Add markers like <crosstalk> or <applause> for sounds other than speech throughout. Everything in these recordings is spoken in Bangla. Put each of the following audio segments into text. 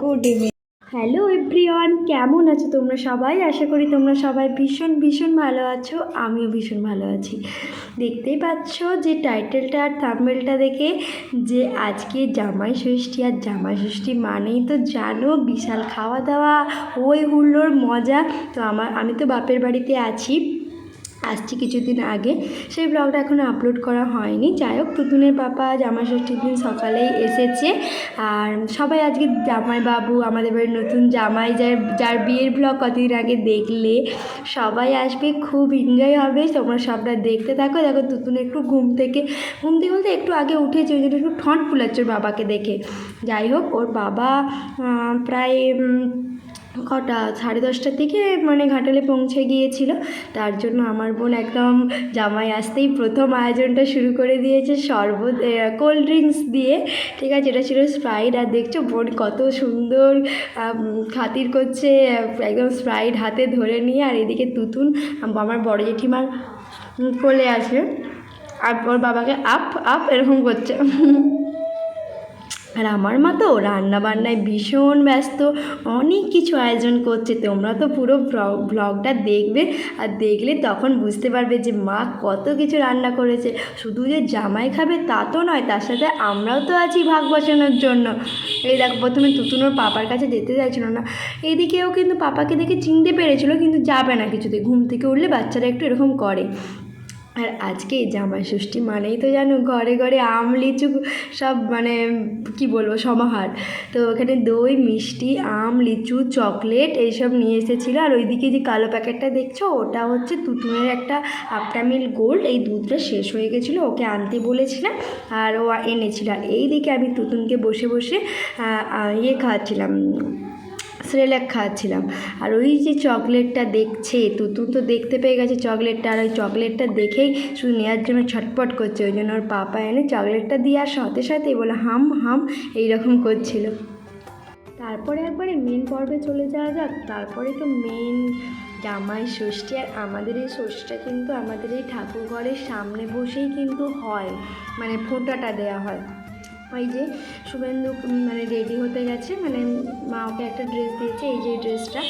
গুড ইভিনিং হ্যালো এভরিওয়ান কেমন আছো তোমরা সবাই? আশা করি তোমরা সবাই ভীষণ ভীষণ ভালো আছো। আমিও ভীষণ ভালো আছি। দেখতেই পাচ্ছ যে টাইটেলটা আর থাম্বেলটা দেখে যে আজকে জামাই ষষ্ঠী, আর জামাই ষষ্ঠী মানেই তো জানো বিশাল খাওয়া দাওয়া ওই হুল্লোর মজা। তো আমার, আমি তো বাপের বাড়িতে আছি। আসছি কিছুদিন আগে। সেই ব্লগটা এখনও আপলোড করা হয়নি। যাই হোক তুতুনের পাপা, জামাই ষষ্ঠীর দিন সকালেই এসেছে। আর সবাই আজকে জামাই বাবু, আমাদের বাড়ির নতুন জামাই, যার যার বিয়ের ব্লগ কতদিন আগে দেখলে, সবাই আসবে, খুব এনজয় হবে। তোমরা সবটা দেখতে থাকো। দেখো তুতুন একটু ঘুম থেকে ঘুম থেকে বলতে একটু আগে উঠেছে, ওই জন্য একটু ঠোঁট ফুলাচ্ছে ওর বাবাকে দেখে। যাই হোক, ওর বাবা প্রায় কটা সাড়ে দশটার দিকে মানে ঘাটালে পৌঁছে গিয়েছিল। তার জন্য আমার বোন একদম জামাই আসতেই প্রথম আয়োজনটা শুরু করে দিয়েছে শরবত কোল্ড ড্রিঙ্কস দিয়ে। ঠিক আছে, এটা ছিল স্প্রাইট আর দেখছ, বোন কত সুন্দর খাতির করছে, একদম স্প্রাইট হাতে ধরে নিয়ে। আর এদিকে তুতুন আমার বড় জেঠিমার কোলে আছে। আর ওর বাবাকে আপ আপ এরকম করছে। আর আমার মা তো রান্না বান্নায় ভীষণ ব্যস্ত, অনেক কিছু আয়োজন করছে। তোমরা তো পুরো ব্লগটা দেখবে আর দেখলে তখন বুঝতে পারবে যে মা কত কিছু রান্না করেছে। শুধু যে জামাই খাবে তা তো নয়, তার সাথে আমরাও তো আছি ভাগ বসানোর জন্য। এই দেখো, প্রথমে তুতুনোর পাপার কাছে যেতে চাইছিল না। এদিকেও কিন্তু পাপাকে দেখে চিনতে পেরেছিল, কিন্তু যাবে না কিছুতে। ঘুম থেকে উঠলে বাচ্চারা একটু এরকম করে। আর আজকে জামাই ষষ্ঠী মানেই তো জানো ঘরে ঘরে আম, লিচু সব মানে কি বলব, সমাহার। তো ওখানে দই, মিষ্টি, আম, লিচু, চকলেট এইসব নিয়ে এসেছিল। আর ওইদিকে যে কালো প্যাকেটটা দেখছ, ওটা হচ্ছে তুতুনের একটা আপটামিল গোল্ড। এই দুধটা শেষ হয়ে গেছিল, ওকে আনতে বলেছিলাম আর ও এনেছিল। আর এই দিকে আমি তুতুনকে বসে বসে ইয়ে খাওয়াচ্ছিলাম। সেরেলাক খাওয়াচ্ছিলাম। আর ওই যে চকলেটটা দেখছে, তুতুন তো দেখতে পেয়ে গেছে চকলেটটা, আর ওই চকলেটটা দেখেই শুধু নেওয়ার জন্য ছটপট করছে। ওই জন্য ওর পাপা এনে চকলেটটা দিয়ে আর সাথে সাথে বলে, হাম হাম, এইরকম করছিল। তারপরে একবারে মেন পর্বে চলে যাওয়া যাক। তারপরে তো মেন জামাই ষষ্ঠী, আর আমাদের এই ষষ্ঠীটা কিন্তু আমাদের এই ঠাকুর ঘরের সামনে বসেই কিন্তু হয়। মানে ফোঁটাটা দেওয়া হয়। ওই যে শুভেন্দু মানে রেডি হতে গেছে। মানে মা ওকে একটা ড্রেস দিয়েছে, এই যে ড্রেসটা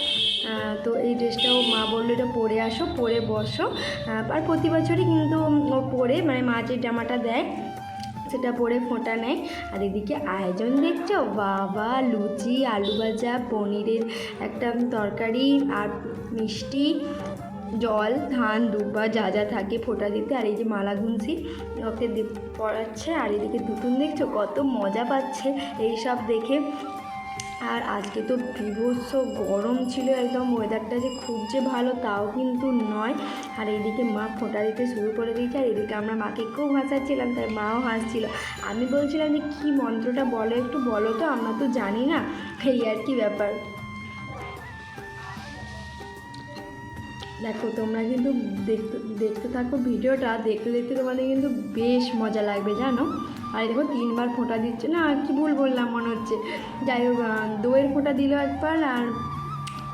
তো এই ড্রেসটাও মা বলল, এটা পরে আসো, পরে বসো। আর প্রতি বছরই কিন্তু ও পরে মানে মা যে জামাটা দেয়, সেটা পরে ফোঁটা নেয়। আর এদিকে আয়োজন দেখছ? বাবা, লুচি, আলু ভাজা, পনিরের একটা তরকারি, আর মিষ্টি। জল, ধান, দুব্বা যা যা থাকে ফোঁটা দিতে। আর এই যে মালা গুনছি, ওকে পড়াচ্ছে আর এদিকে দুতুন দেখছ, কত মজা পাচ্ছে এই সব দেখে। আর আজকে তো বিভৎস গরম ছিল একদম। ওয়েদারটা যে খুব যে ভালো, তাও কিন্তু নয়। আর এইদিকে মা ফোঁটা দিতে শুরু করে দিয়েছে। আর এদিকে আমরা মাকে খুব হাসাচ্ছিলাম তাই মাও হাসছিল। আমি বলছিলাম যে, কী মন্ত্রটা বলো একটু? বলো তো, আমরা তো জানি না। এই আর কি ব্যাপার। দেখো, তোমরা কিন্তু দেখতে দেখতে থাকো ভিডিওটা, দেখতে দেখতে তোমাদের কিন্তু বেশ মজা লাগবে, জানো? আর দেখো, তিনবার ফোঁটা দিচ্ছে। না কি ভুল বললাম, মনে হচ্ছে। যাই হোক দইয়ের ফোঁটা দিল একবার, আর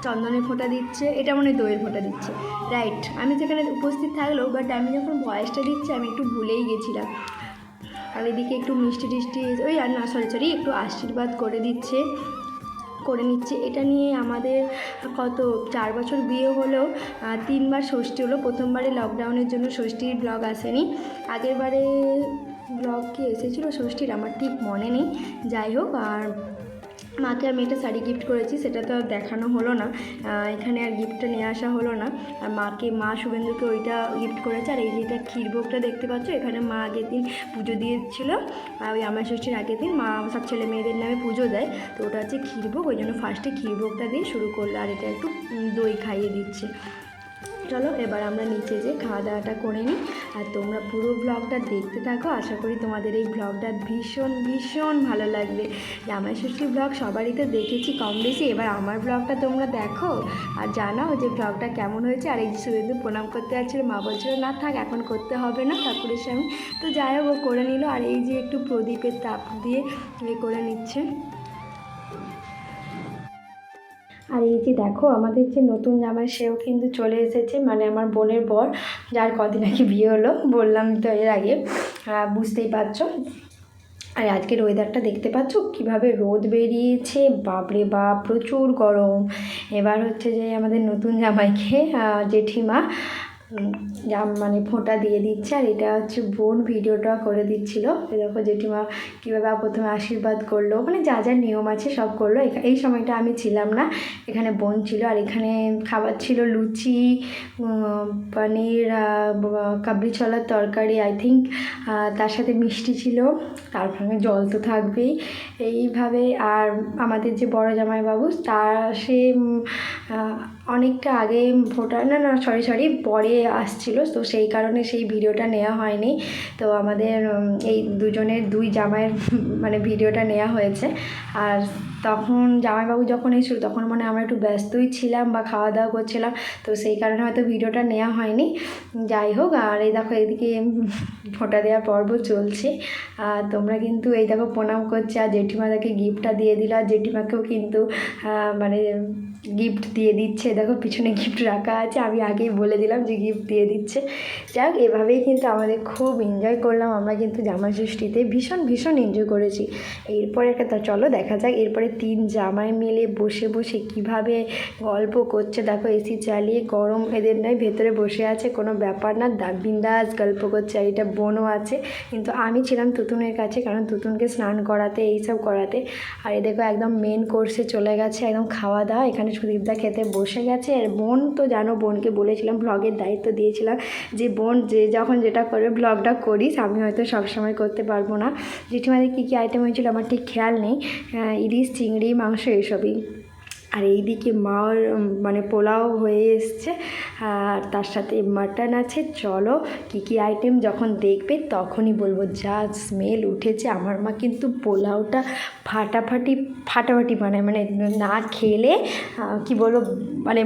চন্দনের ফোঁটা দিচ্ছে। এটা মনে দইয়ের ফোঁটা দিচ্ছে। রাইট আমি সেখানে উপস্থিত থাকলেও বাট আমি যখন ভয়েসটা দিচ্ছি, আমি একটু ভুলেই গেছিলাম। আর এদিকে একটু মিষ্টি টিষ্টি, ওই আর না সরি সরি একটু আশীর্বাদ করে দিচ্ছে। করে নিচ্ছে। এটা নিয়ে আমাদের কত, চার বছর বিয়ে হলেও তিনবার ষষ্ঠী হলো। প্রথমবারে লকডাউনের জন্য ষষ্ঠীর ব্লগ আসেনি। আগেরবারে ব্লগ কি এসেছিল? ষষ্ঠীর, আমার ঠিক মনে নেই। যাই হোক, আর মাকে আমি একটা শাড়ি গিফট করেছি, সেটা তো দেখানো হলো না। এখানে আর গিফটটা নিয়ে আসা হলো না। আর মাকে, মা শুভেন্দুকে ওইটা গিফট করেছে। আর এই যে এটা ক্ষীরভোগটা দেখতে পাচ্ছ, এখানে মা আগের দিন পুজো দিয়েছিল। আর ওই আমার ষষ্ঠীর আগের দিন মা সব ছেলে মেয়েদের নামে পুজো দেয়। তো ওটা হচ্ছে ক্ষীরভোগ ওই জন্য ফার্স্টে ক্ষীরভোগটা দিয়ে শুরু করল। আর এটা একটু দই খাইয়ে দিচ্ছে। চলো, এবার আমরা নিচে যে খাওয়া দাওয়াটা করে নিই। আর তোমরা পুরো ব্লগটা দেখতে থাকো। আশা করি তোমাদের এই ব্লগটা ভীষণ ভীষণ ভালো লাগবে। জামাই ষষ্ঠীর ব্লগ সবারই তো দেখেছি কম বেশি। এবার আমার ব্লগটা তোমরা দেখো আর জানাও যে ব্লগটা কেমন হয়েছে। আর এই যে শুধু প্রণাম করতে যাচ্ছিল, মা বলছিল, না থাক, এখন করতে হবে না ঠাকুরের সামনে তো যাই হোক, ও করে নিল। আর এই যে একটু প্রদীপের তাপ দিয়ে করে নিচ্ছে। আর এই যে দেখো, আমাদের যে নতুন জামাই, সেও কিন্তু চলে এসেছে মানে আমার বোনের বর, যার কদিন আগে বিয়ে হলো, বললাম তো এর আগে। বুঝতেই পারছ? আর আজকের ওয়েদারটা দেখতে পাচ্ছ? কীভাবে রোদ বেরিয়েছে, বাপরে বাপ, প্রচুর গরম। এবার হচ্ছে যে আমাদের নতুন জামাইকে জেঠিমা জাম মানে ফোঁটা দিয়ে দিচ্ছে, আর এটা হচ্ছে বোন ভিডিওটা করে দিচ্ছিল। দেখো জেঠিমা কীভাবে প্রথমে আশীর্বাদ করল মানে যা যা নিয়ম আছে সব করল। এই সময়টা আমি ছিলাম না, এখানে বোন ছিল, আর এখানে খাবার ছিল লুচি পনির কাবলি ছোলার তরকারি আই থিঙ্ক তার সাথে মিষ্টি ছিল, তার সঙ্গে জল তো থাকবেই। এইভাবে আর আমাদের যে বড় জামাইবাবু, তার সে অনেকটা আগে ভোটার, না না সরি সরি পরে আসছিল, তো সেই কারণে সেই ভিডিওটা নেওয়া হয়নি। তো আমাদের এই দুজনের, দুই জামাইয়ের মানে ভিডিওটা নেওয়া হয়েছে। আর তখন জামাইবাবু যখন এসেছিল, তখন মানে আমরা একটু ব্যস্তই ছিলাম বা খাওয়া দাওয়া করছিলাম, তো সেই কারণে হয়তো ভিডিওটা নেওয়া হয়নি। যাই হোক, আর এই দেখো এদিকে ফোঁটা দেওয়ার পর্ব চলছে। আর তোমরা কিন্তু এই দেখো প্রণাম করছে, আর জেঠিমা জেঠিমাদাকে গিফটটা দিয়ে দিল, আর জেঠিমাকেও কিন্তু মানে গিফট দিয়ে দিচ্ছে। দেখো পিছনে গিফট রাখা আছে, আমি আগেই বলে দিলাম যে গিফট দিয়ে দিচ্ছে। যাক, এভাবেই কিন্তু আমাদের খুব এনজয় করলাম। আমরা কিন্তু জামা ষষ্ঠীতে ভীষণ ভীষণ এনজয় করেছি। এরপরে একটা চলো দেখা যাক, এরপরে তিন জামাই মিলে বসে বসে কীভাবে গল্প করছে? দেখো, এসি চালিয়ে গরম এদের নয়, ভেতরে বসে আছে, কোনো ব্যাপার না। বিন্দাস গল্প করছে, আর এটা বোনও আছে। কিন্তু আমি ছিলাম তুতুনের কাছে, কারণ তুতুনকে স্নান করাতে, এইসব করাতে। আর এ দেখো, একদম মেন কোর্সে চলে গেছে, একদম খাওয়া দাওয়া। এখানে সুদীপদা খেতে বসে গেছে। আর বোন তো জানো, বোনকে বলেছিলাম ব্লগের দায়িত্ব দিয়েছিলাম যে, বোন, যে যখন যেটা করে ব্লগটা করিস। আমি হয়তো সবসময় করতে পারব না। জেঠিমাদের কী কী আইটেম হয়েছিল, আমার ঠিক খেয়াল নেই। ইলিশ চিংড়ি মাংস এইসবই আর এইদিকে মার মানে পোলাও হয়ে এসছে। আর তার সাথে মাটন আছে। চলো কী কী আইটেম যখন দেখবে তখনই বলব, যা স্মেল উঠেছে, আমার মা কিন্তু পোলাওটা ফাটাফাটি ফাটাফাটি বানায়। মানে না খেলে কি বলব মানে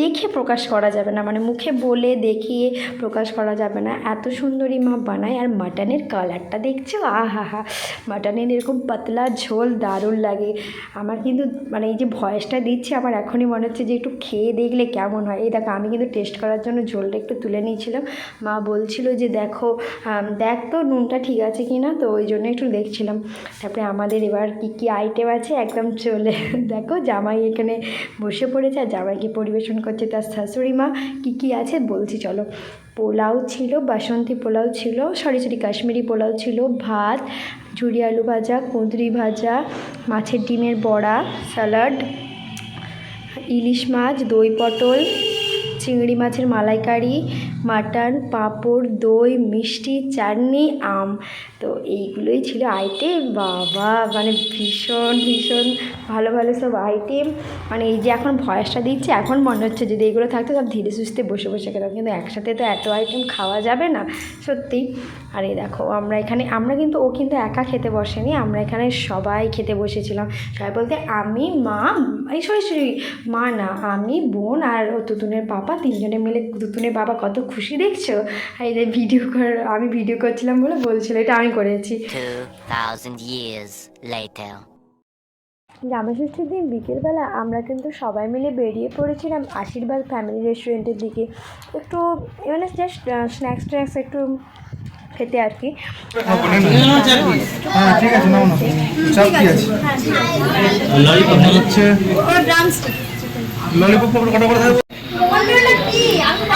দেখে প্রকাশ করা যাবে না। মানে মুখে বলে দেখিয়ে প্রকাশ করা যাবে না। এত সুন্দরী মা বানায়। আর মাটনের কালারটা দেখছ? আহা হা মাটনের এরকম পাতলা ঝোল দারুণ লাগে। আমার কিন্তু মানে এই যে ভয়েসটা দিচ্ছে, আমার এখনই মনে হচ্ছে যে একটু খেয়ে দেখলে কেমন হয়। এই দেখো আমি কিন্তু টেস্ট করার জন্য ঝোলটা একটু তুলে নিয়েছিলাম। মা বলছিল যে, দেখো দেখ তো নুনটা ঠিক আছে কি না? তো ওই জন্য একটু দেখছিলাম। তারপরে আমাদের এবার কী কী আইটেম আছে? একদম চলে <laughs> দেখো, জামাই এখানে বসে পড়েছে আর জামাইকে পরিবেশন করছে তার শাশুড়ি মা। কী কী আছে বলছি, চলো। পোলাও ছিল, বাসন্তী পোলাও ছিল, সরি সরি, কাশ্মীরি পোলাও ছিল, ভাত, ঝুরি আলু ভাজা, কুঁদরি ভাজা, মাছের ডিমের বড়া, স্যালাড, ইলিশ মাছ, দই পটল চিংড়ি মাছের মালাইকারি, মাটন, পাঁপড়, দই, মিষ্টি, চাটনি, আম। তো এইগুলোই ছিল আইটেম বাবা মানে ভীষণ ভীষণ ভালো ভালো সব আইটেম মানে এই যে এখন ভয়েসটা দিচ্ছে, এখন মনে হচ্ছে যদি এগুলো থাকতো সব ধীরে সুস্থে বসে বসে খেতাম। কিন্তু একসাথে তো এত আইটেম খাওয়া যাবে না, সত্যি। আর এই দেখো, আমরা এখানে, আমরা কিন্তু, ও কিন্তু একা খেতে বসেনি, আমরা এখানে সবাই খেতে বসেছিলাম। সবাই বলতে, আমি, মা, এই সরি সরি, মা না, আমি, বোন আর ও তুতুনের বাবা তিনজনে মিলে তুতুনের বাবা কত খুশি দেখছ? আর এই যে ভিডিও কর আমি ভিডিও করছিলাম বলে বলছিল এটা আমি করেছি। 2,000 years later. জামাষষ্ঠীর দিন বিকেলবেলা আমরা কিন্তু সবাই মিলে বেরিয়ে পড়েছিলাম আশীর্বাদ ফ্যামিলি রেস্টুরেন্টের দিকে। একটু মানে জাস্ট স্ন্যাক্স ট্যাক্স একটু খেতে আর কি। হ্যাঁ ঠিক আছে নাও না। চাপ কি আছে? আপনার হচ্ছে। ললিপপ কটা করে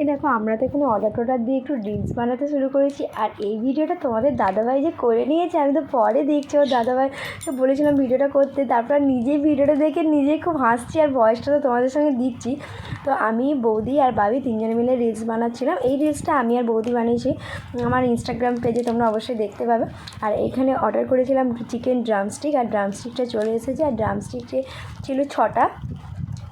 এই দেখো, আমরা তো এখানে অর্ডার টর্ডার দিয়ে একটু রিলস বানাতে শুরু করেছি। আর এই ভিডিওটা তোমাদের দাদাভাই যে করে নিয়েছে, আমি তো পরে দেখছি ওর দাদাভাই। বলেছিলাম ভিডিওটা করতে, তারপর নিজেই ভিডিওটা দেখে নিজেই খুব হাসছি আর ভয়েসটা তো তোমাদের সঙ্গে দিচ্ছি। তো আমি, বৌদি আর বাবি তিনজনে মিলে রিলস বানাচ্ছিলাম। এই রিলসটা আমি আর বৌদি বানিয়েছি। আমার ইনস্টাগ্রাম পেজে তোমরা অবশ্যই দেখতে পাবে। আর এখানে অর্ডার করেছিলাম চিকেন ড্রামস্টিক আর ড্রামস্টিকটা চলে এসেছে। আর ড্রামস্টিকে ছিল ছটা।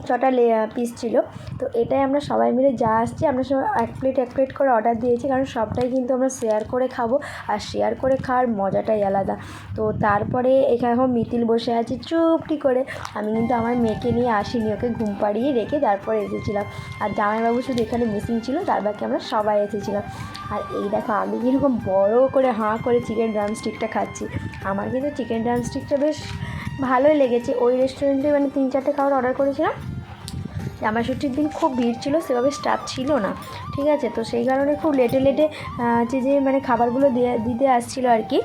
ছটা লে পিস ছিল। তো এটাই আমরা সবাই মিলে যা আসছি, আমরা সবাই এক প্লেট এক প্লেট করে অর্ডার দিয়েছি, কারণ সবটাই কিন্তু আমরা শেয়ার করে খাব। আর শেয়ার করে খাওয়ার মজাটাই আলাদা। তো তারপরে এখানে এখন মিতিল বসে আছে চুপটি করে। আমি কিন্তু আমার মেয়েকে নিয়ে আসিনি, ওকে ঘুম পাড়িয়ে রেখে তারপরে এসেছিলাম। আর জামাইবাবু শুধু এখানে মিসিং ছিল, তার বাকি আমরা সবাই এসেছিলাম। আর এই দেখো, আমি কীরকম বড় করে হাঁ করে চিকেন ড্রামস্টিকটা খাচ্ছি। আমার কিন্তু চিকেন ড্রামস্টিকটা বেশ ভালোই লেগেছে। ওই রেস্টুরেন্টে মানে তিন চারটে খাবার অর্ডার করেছিলাম। জামাষষ্ঠীর দিন খুব ভিড় ছিল সেভাবে স্টাফ ছিল না। ঠিক আছে? তো সেই কারণে খুব লেটে লেটে যে যে মানে খাবারগুলো দিয়ে, দিতে আসছিল আর কি।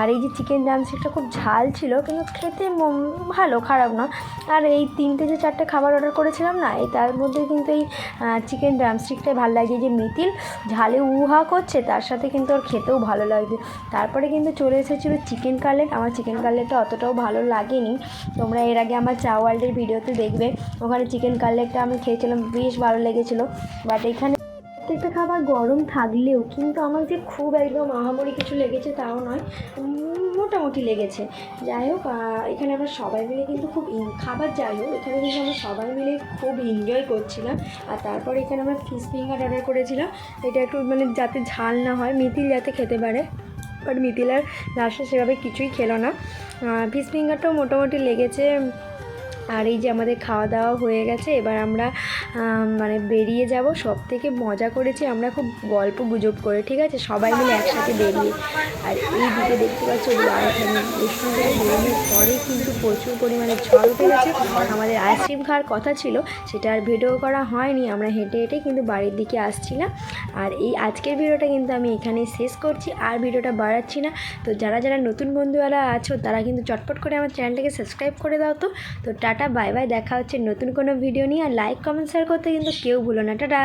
আর এই যে চিকেন ড্রামস্টিকটা খুব ঝাল ছিল, কিন্তু খেতে ভালো, খারাপ না আর এই তিনটে যে, চারটে খাবার অর্ডার করেছিলাম না, এই তার মধ্যে কিন্তু এই চিকেন ড্রামস্টিকটাই ভালো লাগে যে মিতিল ঝালে উহা করছে, তার সাথে কিন্তু ওর খেতেও ভালো লাগবে। তারপরে কিন্তু চলে এসেছিল চিকেন কাটলেট আমার চিকেন কাটলেটটা অতটাও ভালো লাগেনি। তোমরা এর আগে আমার চা ওয়ার্ল্ডের ভিডিওতে দেখবে। ওখানে চিকেন কাটলেটটা আমি খেয়েছিলাম, বেশ ভালো লেগেছিলো। বাট এখানে প্রত্যেকটা খাবার গরম থাকলেও কিন্তু আমার যে খুব একদম আহামরি কিছু লেগেছে তাও নয়, মোটামুটি লেগেছে। যাই হোক এখানে আমরা সবাই মিলে কিন্তু খুব খাবার যাই হোক, এখানে কিন্তু আমরা সবাই মিলে খুব এনজয় করছিলাম। আর তারপর এখানে আমরা ফিশ ফিঙ্গার অর্ডার করেছিলাম। এটা একটু মানে যাতে ঝাল না হয়, মিথিল যাতে খেতে পারে। বাট মিতিল আর লাস্টে সেভাবে কিছুই খেলো না। ফিশ ফিঙ্গারটাও মোটামুটি লেগেছে। আর এই যে আমাদের খাওয়া দাওয়া হয়ে গেছে, এবার আমরা মানে বেরিয়ে যাব। সব থেকে মজা করেছি আমরা খুব গল্প গুজব করে, ঠিক আছে? সবাই মিলে একসাথে বেরিয়ে। আর এই দিকে দেখতে পাচ্ছ বেরোনোর পরে কিন্তু প্রচুর পরিমাণে ঝড় উঠে গেছে। আমাদের আইসক্রিম খাওয়ার কথা ছিল, সেটা আর ভিডিও করা হয়নি, আমরা হেঁটে হেঁটে কিন্তু বাড়ির দিকে আসছিলাম। আর এই আজকের ভিডিওটা কিন্তু আমি এখানেই শেষ করছি, আর ভিডিওটা বাড়াচ্ছি না। তো যারা যারা নতুন বন্ধুরা আছো, তারা কিন্তু চটপট করে আমার চ্যানেলটাকে সাবস্ক্রাইব করে দাও তো। তো টাটা, বাই বাই, দেখা হচ্ছে নতুন কোনো ভিডিও নিয়ে। আর লাইক কমেন্ট শেয়ার করতে কিন্তু কেউ ভুলো না। টাটা!